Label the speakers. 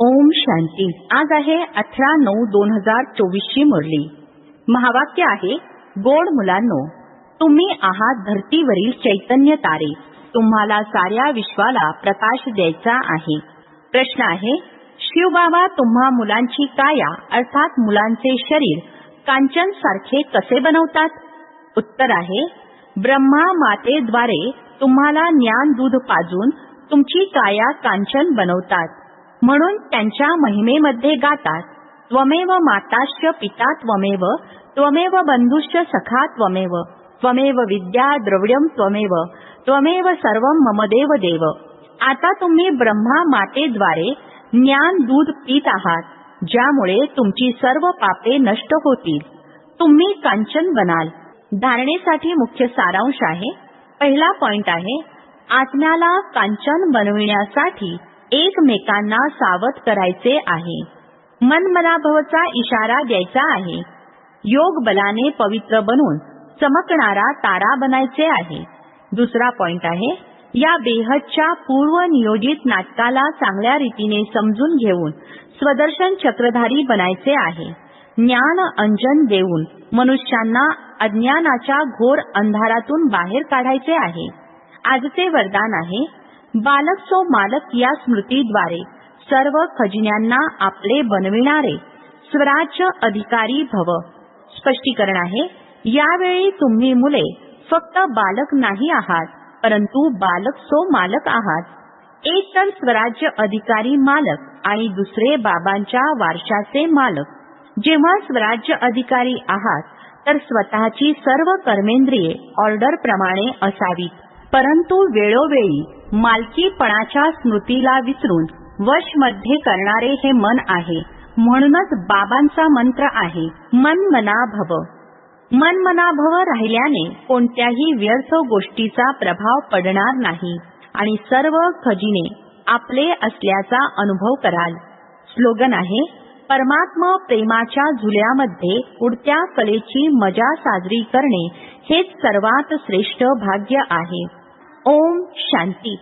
Speaker 1: ओम शांती. आज आहे अठरा नऊ दोन हजार चोवीसची मुरली. महावाक्य आहे गोड मुलांनो तुम्ही आहात धर्तीवरील चैतन्य तारे. तुम्हाला साऱ्या विश्वाला प्रकाश द्यायचा आहे. प्रश्न आहे शिवबाबा तुम्हा मुलांची काया अर्थात मुलांचे शरीर कांचन सारखे कसे बनवतात? उत्तर आहे ब्रह्मा मातेद्वारे तुम्हाला ज्ञान दूध पाजून तुमची काया कांचन बनवतात. म्हणून त्यांच्या महिमेमध्ये गातात त्वमेव माताश्च पिता त्वमेव त्वमेव बंधुश्च सखा त्वमेव त्वमेव विद्या द्रव्यम त्वमेव त्वमेव सर्व ममदेव देव आता तुम्ही ब्रह्मा मातेद्वारे ज्ञान दूध पीत आहात ज्यामुळे तुमची सर्व पापे नष्ट होतील। तुम्ही कांचन बनाल। धारणेसाठी मुख्य सारांश आहे पहिला पॉइंट आहे आत्म्याला कांचन बनविण्यासाठी एकमेकांना सावध करायचे आहे. मनमनाभवचा इशारा द्यायचा आहे. योग बलाने पवित्र बनून चमकणारा तारा बनायचे आहे. दुसरा पॉइंट आहे या बेहदच्या पूर्व नियोजित नाटकाला चांगल्या रीतीने समजून घेऊन स्वदर्शन चक्रधारी बनायचे आहे. ज्ञान अंजन देऊन मनुष्यांना अज्ञानाच्या घोर अंधारातून बाहेर काढायचे आहे. आजचे वरदान आहे बालक सो मालक या स्मृतीद्वारे सर्व खजिन्यांना आपले बनविणारे स्वराज्य अधिकारी भव. स्पष्टीकरण आहे यावेळी तुम्ही मुले फक्त बालक नाही आहात परंतु बालक सो मालक आहात. एक तर स्वराज्य अधिकारी मालक आणि दुसरे बाबांच्या वारशाचे मालक. जेव्हा स्वराज्य अधिकारी आहात तर स्वतःची सर्व कर्मेंद्रिये ऑर्डर प्रमाणे असावीत परंतु वेळोवेळी मालकीपणाच्या स्मृतीला विसरून वशमध्ये करणारे हे मन आहे. म्हणूनच बाबांचा मंत्र आहे मन मना भव मन मना भव राहिल्याने कोणत्याही व्यर्थ गोष्टीचा प्रभाव पडणार नाही आणि सर्व खजिने आपले असल्याचा अनुभव कराल. स्लोगन आहे परमात्मा प्रेमाच्या झुल्यामध्ये उडत्या कलेची मजा साजरी करणे हेच सर्वात श्रेष्ठ भाग्य आहे. ओम शांती.